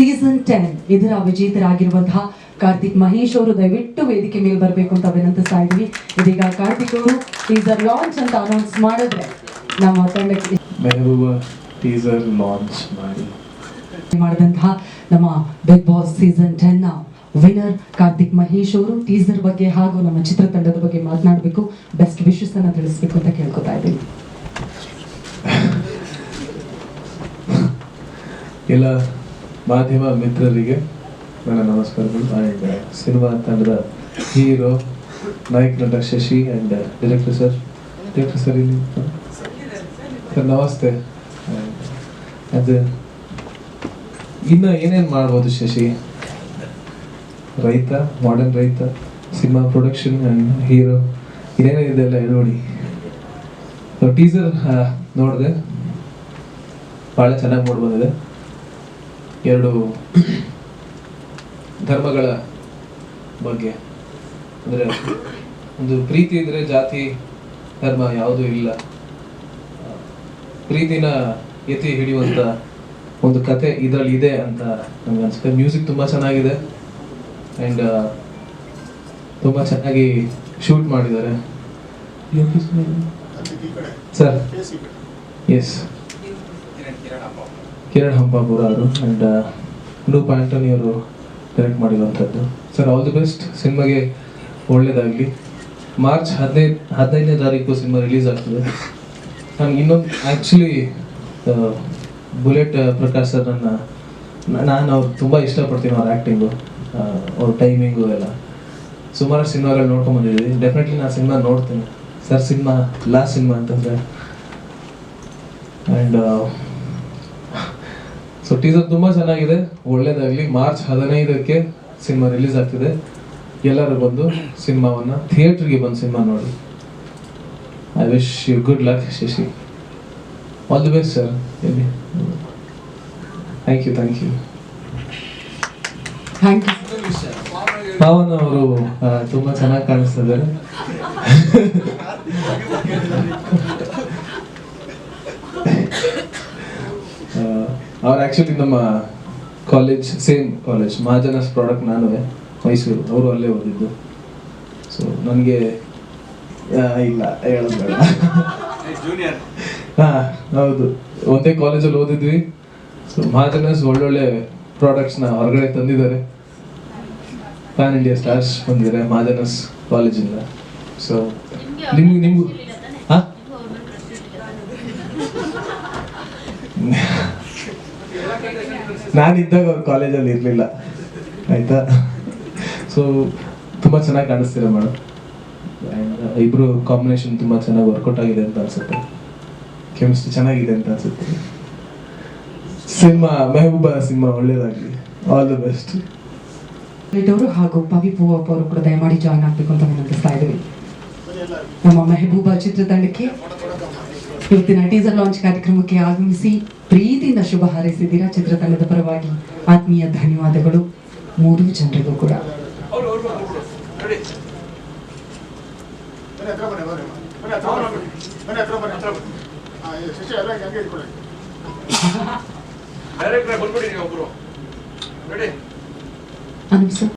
Season ten ಇದರ ವಿಜೇತರಾಗಿರುವಂತಹ ಕಾರ್ತಿಕ್ ಮಹೇಶ್ ಅವರು ದಯವಿಟ್ಟು ವೇದಿಕೆ ಮೇಲೆ ಬರಬೇಕು ಅಂತ ವಿನಂತಿಸ್ತಾ ಇದ್ವಿ ಇದೀಗ ಕಾರ್ತಿಕ್ ಅವರು ಟೀಸರ್ ಲಾಂಚ್ ಅಂತ ಅನೌನ್ಸ್ ಮಾಡಿದ್ರೆ ನಮ್ಮ ತಂಡಕ್ಕೆ ಟೀಸರ್ ಲಾಂಚ್ ಮಾಡಿ. ಮಾಡಿದಂತಹ ನಮ್ಮ ಬಿಗ್ ಬಾಸ್ ಸೀಸನ್ ಟೆನ್ನ ವಿನರ್ ಕಾರ್ತಿಕ್ ಮಹೇಶ್ ಅವರು ಟೀಸರ್ ಬಗ್ಗೆ ಹಾಗೂ ನಮ್ಮ ಚಿತ್ರತಂಡದ ಬಗ್ಗೆ ಮಾತನಾಡಬೇಕು. ಬೆಸ್ಟ್ ವಿಶಸ್ ಅನ್ನ ತಿಳಿಸ್ಬೇಕು ಅಂತ ಕೇಳ್ಕೊತಾ ಇದ್ದೀನಿ. ಎಲ್ಲ ಮಾಧ್ಯಮ ಮಿತ್ರರಿಗೆ ನನ್ನ ನಮಸ್ಕಾರಗಳು. ಆ್ಯಂಡ್ ಸಿನಿಮಾ ತಂಡದ ಹೀರೋ ನಾಯಕ ನಟ Shashi and director sir director sir ಇಲ್ಲಿ ಸರ್ ನಮಸ್ತೆ. ಅದು ಇನ್ನು ಏನೇನು ಮಾಡ್ಬೋದು ಶಶಿ? ರೈತ ಮಾಡರ್ನ್ ರೈತ ಸಿನಿಮಾ ಪ್ರೊಡಕ್ಷನ್ ಆ್ಯಂಡ್ ಹೀರೋ ಏನೇನಿದೆ ಇದೆಲ್ಲ ನೋಡಿ ಟೀಸರ್ ನೋಡಿದೆ. ಭಾಳ ಚೆನ್ನಾಗಿ ನೋಡ್ಬೋದಿದೆ ಬಂದಿದೆ. ಎರಡು ಧರ್ಮಗಳ ಬಗ್ಗೆ. ಅಂದರೆ ಒಂದು ಪ್ರೀತಿ ಇದ್ರೆ ಜಾತಿ ಧರ್ಮ ಯಾವುದೂ ಇಲ್ಲ. ಪ್ರೀತಿನ ಎತ್ತಿ ಹಿಡಿಯುವಂತ ಒಂದು ಕತೆ ಇದರಲ್ಲಿ ಇದೆ ಅಂತ ನಮ್ಗೆ ಅನ್ಸುತ್ತೆ. ಮ್ಯೂಸಿಕ್ ತುಂಬ ಚೆನ್ನಾಗಿದೆ. ಆ್ಯಂಡ್ ತುಂಬ ಚೆನ್ನಾಗಿ ಶೂಟ್ ಮಾಡಿದ್ದಾರೆ. ಸರ್ ಎಸ್ ಕಿರಣ್ ಹಂಪಾಪುರ ಅವರು ಆ್ಯಂಡ್ ಅನೂಪ್ ಆಂಟನಿ ಅವರು ಡೈರೆಕ್ಟ್ ಮಾಡಿರುವಂಥದ್ದು. ಸರ್ ಆಲ್ ದಿ ಬೆಸ್ಟ್ ಸಿನಿಮಾಗೆ ಒಳ್ಳೆಯದಾಗಲಿ ಮಾರ್ಚ್ ಹದಿನೈದು ಹದಿನೈದನೇ ತಾರೀಕು ಸಿನಿಮಾ ರಿಲೀಸ್ ಆಗ್ತದೆ. ನನಗೆ ಇನ್ನೊಂದು ಆ್ಯಕ್ಚುಲಿ ಬುಲೆಟ್ ಪ್ರಕಾಶ್ ಸರ್ ನನ್ನ ನಾನು ಅವ್ರು ತುಂಬ ಇಷ್ಟಪಡ್ತೀನಿ ಅವ್ರ ಆ್ಯಕ್ಟಿಂಗು ಅವ್ರ ಟೈಮಿಂಗು ಎಲ್ಲ. ಸುಮಾರು ಸಿನಿಮಾಗಳು ನೋಡ್ಕೊಂಡು ಬಂದಿದ್ದೀವಿ ಡೆಫಿನೆಟ್ಲಿ ನಾನು ಸಿನಿಮಾ ನೋಡ್ತೀನಿ. ಸರ್ ಸಿನಿಮಾ ಲಾಸ್ಟ್ ಸಿನಿಮಾ ಅಂತಂದರೆ. ಆ್ಯಂಡ್ ಸೊ ಟೀಸರ್ ತುಂಬ ಚೆನ್ನಾಗಿದೆ. ಒಳ್ಳೇದಾಗಲಿ. ಮಾರ್ಚ್ ಹದಿನೈದಕ್ಕೆ ಸಿನಿಮಾ ರಿಲೀಸ್ ಆಗ್ತಿದೆ. ಎಲ್ಲರೂ ಬಂದು ಸಿನಿಮಾವನ್ನು ಥಿಯೇಟ್ರಿಗೆ ಬಂದು ಸಿನಿಮಾ ನೋಡಿ. I wish you good luck Shashi. All the best sir ಎಲ್ಲಿ thank you thank you thank you Pavan ಅವರು ತುಂಬ ಚೆನ್ನಾಗಿ ಕಾಣಿಸ್ತಾ ಅವ್ರು ಆ್ಯಕ್ಚುಲಿ ನಮ್ಮ college same college Mahajanas product ನಾನು ಮೈಸೂರು ಅವರು ಅಲ್ಲೇ ಓದಿದ್ದು. ಸೊ ನನಗೆ ಇಲ್ಲ ಹೇಳೋದು ಬೇಡ. ಹಾಂ ಹೌದು. ಒಂದೇ ಕಾಲೇಜಲ್ಲಿ ಓದಿದ್ವಿ. ಸೊ ಮಹಾಜನಸ್ ಒಳ್ಳೊಳ್ಳೆ ಪ್ರಾಡಕ್ಟ್ಸ್ನ ಹೊರಗಡೆ ತಂದಿದ್ದಾರೆ. ಪ್ಯಾನ್ ಇಂಡಿಯಾ ಸ್ಟಾರ್ಸ್ ಬಂದಿದ್ದಾರೆ ಮಹಾಜನಸ್ ಕಾಲೇಜಿಂದ ಸೊ ನಿಮ್ಗೆ ನಿಮ್ಗೆ ಹಾಂ? ನಾನಿದ್ದಾಗ ಅವ್ರ ಕಾಲೇಜಲ್ಲಿ ಇರಲಿಲ್ಲ. ಆಯ್ತಾ? ಸೊ ತುಂಬ ಚೆನ್ನಾಗಿ ಕಾಣಿಸ್ತೀರ ಮೇಡಮ್ ಇಬ್ರು ಕಾಂಬಿನೇಷನ್ ತುಂಬ ಚೆನ್ನಾಗಿ ವರ್ಕೌಟ್ ಆಗಿದೆ ಅಂತ ಅನ್ಸುತ್ತೆ. ಕೆಮಿಸ್ಟ್ರಿ ಚೆನ್ನಾಗಿದೆ ಅಂತ ಅನ್ಸುತ್ತೆ. ಸಿನಿಮಾ, ಮೆಹಬೂಬಾ ಸಿನಿಮಾ ಒಳ್ಳೇದಾಗಲಿ. ಆಲ್ ದ ಬೆಸ್ಟ್ ಅವರು ಹಾಗೂ ಪವಿ ಪೂವಪ್ಪ ಅವರು ಕೂಡ ದಯಮಾಡಿ ಜಾಯ್ನ್ ಆಗಬೇಕು ಅಂತ ವಿನಂತಿಸ್ತಾ ಇದ್ದೀವಿ. ನಮ್ಮ ಮೆಹಬೂಬಾ ಚಿತ್ರತಂಡಕ್ಕೆ ಇವತ್ತಿನ ಟೀಸರ್ ಲಾಂಚ್ ಕಾರ್ಯಕ್ರಮಕ್ಕೆ ಆಗಮಿಸಿ ಪ್ರೀತಿಯಿಂದ ಶುಭ ಹಾರೈಸಿದ್ದೀರಾ ಚಿತ್ರತಂಡದ ಪರವಾಗಿ. ಆತ್ಮೀಯ ಧನ್ಯವಾದಗಳು. ಮೂರು ಜನರಿಗೂ ಕೂಡ. ಬನ್ನಿ